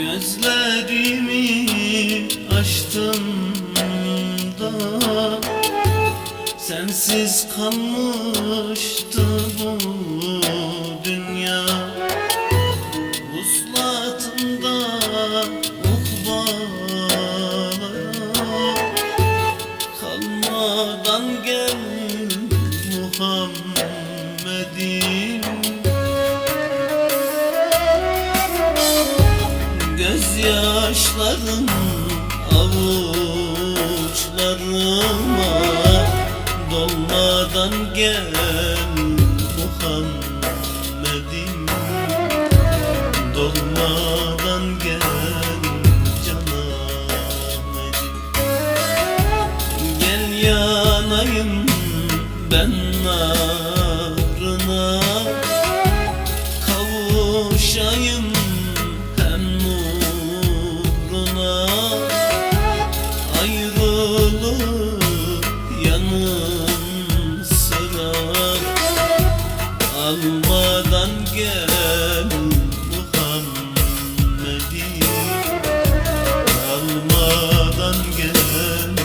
Gözlerimi açtım da Sensiz kalmıştı bu dünya. Vuslatında ukbalara Kalmadan gel Muhammed'im Gözyaşlarım avuçlarıma Dolmadan gel Muhammed'im. Dolmadan gel Canan'ım Gel yanayım ben narına. Kavuşayım Almadan gel Muhammed'i. Almadan gel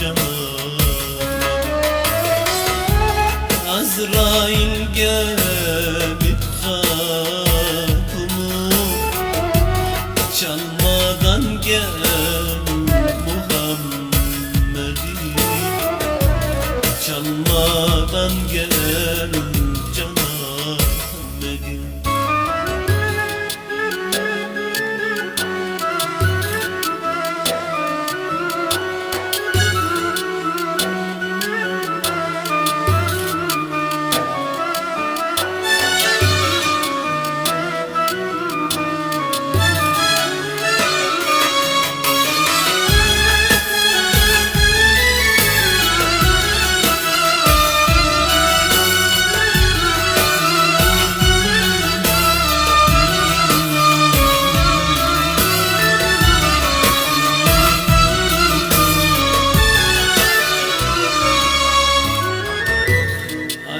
canım Azrail gelip kapımı Çalmadan gel Muhammed'i. Çalmadan gel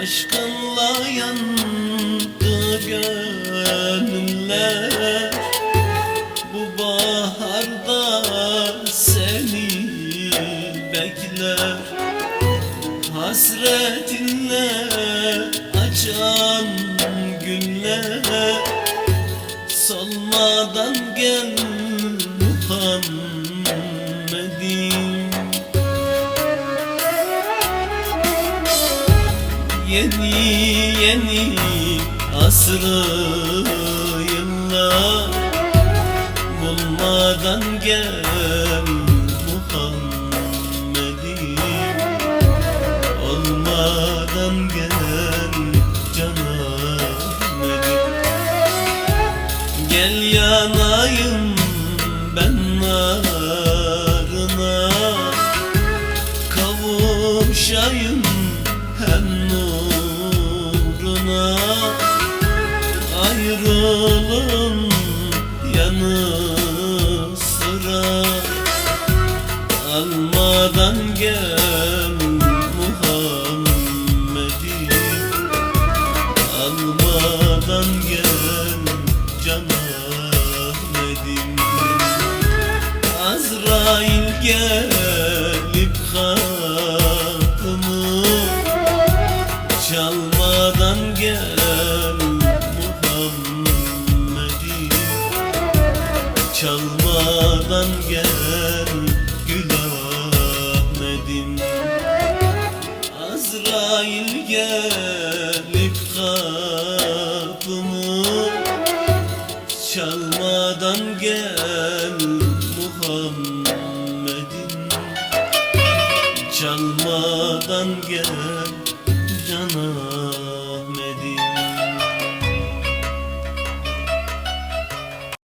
Aşkınla yandı gönüller. Bu baharda seni bekler. Hasretinle açan Yeni yeni asrı yıllar Bulmadan gel Muhammed'im. Olmadan gel canım benim Gel yanayım ben narına Almadan gel Muhammed'i Almadan gel Canahmet'im Azrail gelip kapımı Çalmadan gel Muhammed'i Çalmadan gel Çalmadan gel Muhammed'im. Çalmadan gel canım